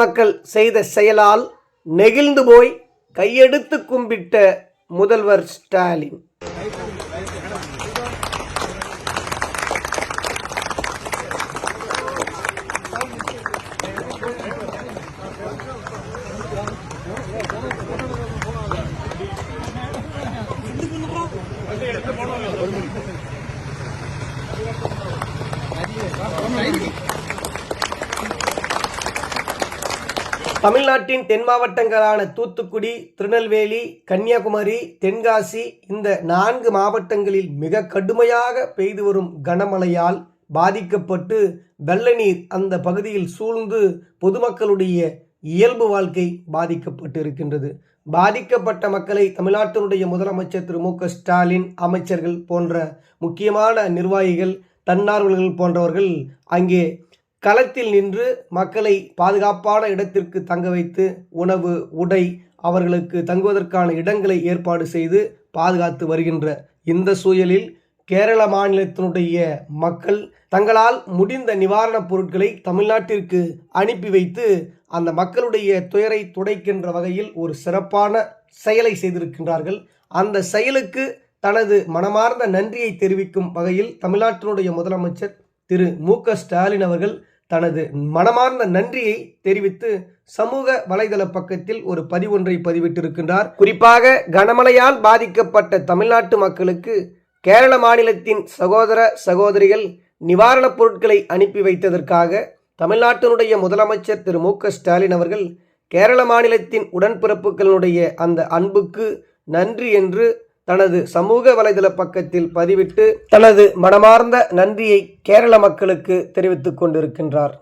மக்கள் செய்த செயலால் நெகிழ்ந்து போய் கையெடுத்து கும்பிட்ட முதல்வர் ஸ்டாலின். தமிழ்நாட்டின் தென் மாவட்டங்களான தூத்துக்குடி திருநெல்வேலி கன்னியாகுமரி தென்காசி இந்த நான்கு மாவட்டங்களில் மிக கடுமையாக பெய்து வரும் கனமழையால் பாதிக்கப்பட்டு வெள்ள நீர் அந்த பகுதியில் சூழ்ந்து பொதுமக்களுடைய இயல்பு வாழ்க்கை பாதிக்கப்பட்டு இருக்கின்றது பாதிக்கப்பட்ட மக்களை தமிழ்நாட்டினுடைய முதலமைச்சர் திரு மு ஸ்டாலின் அமைச்சர்கள் போன்ற முக்கியமான நிர்வாகிகள் தன்னார்வலர்கள் போன்றவர்கள் அங்கே களத்தில் நின்று மக்களை பாதுகாப்பான இடத்திற்கு தங்க வைத்து உணவு உடை அவர்களுக்கு தங்குவதற்கான இடங்களை ஏற்பாடு செய்து பாதுகாத்து வருகின்ற இந்த சூழலில் கேரள மாநிலத்தினுடைய மக்கள் தங்களால் முடிந்த நிவாரணப் பொருட்களை தமிழ்நாட்டிற்கு அனுப்பி வைத்து அந்த மக்களுடைய துயரை துடைக்கின்ற வகையில் ஒரு சிறப்பான செயலை செய்திருக்கின்றார்கள். அந்த செயலுக்கு தனது மனமார்ந்த நன்றியை தெரிவிக்கும் வகையில் தமிழ்நாட்டினுடைய முதலமைச்சர் திரு மு க ஸ்டாலின் அவர்கள் தனது மனமார்ந்த நன்றியை தெரிவித்து சமூக வலைதள பக்கத்தில் ஒரு பதிவொன்றை பதிவிட்டிருக்கின்றார். குறிப்பாக கனமழையால் பாதிக்கப்பட்ட தமிழ்நாட்டு மக்களுக்கு கேரள மாநிலத்தின் சகோதர சகோதரிகள் நிவாரணப் பொருட்களை அனுப்பி வைத்ததற்காக தமிழ்நாட்டினுடைய முதலமைச்சர் திரு மு க ஸ்டாலின் அவர்கள் கேரள மாநிலத்தின் உடன்பிறப்புகளினுடைய அந்த அன்புக்கு நன்றி என்று தனது சமூக வலைதள பக்கத்தில் பதிவிட்டு தனது மனமார்ந்த நன்றியை கேரள மக்களுக்கு தெரிவித்துக் கொண்டிருக்கின்றார்.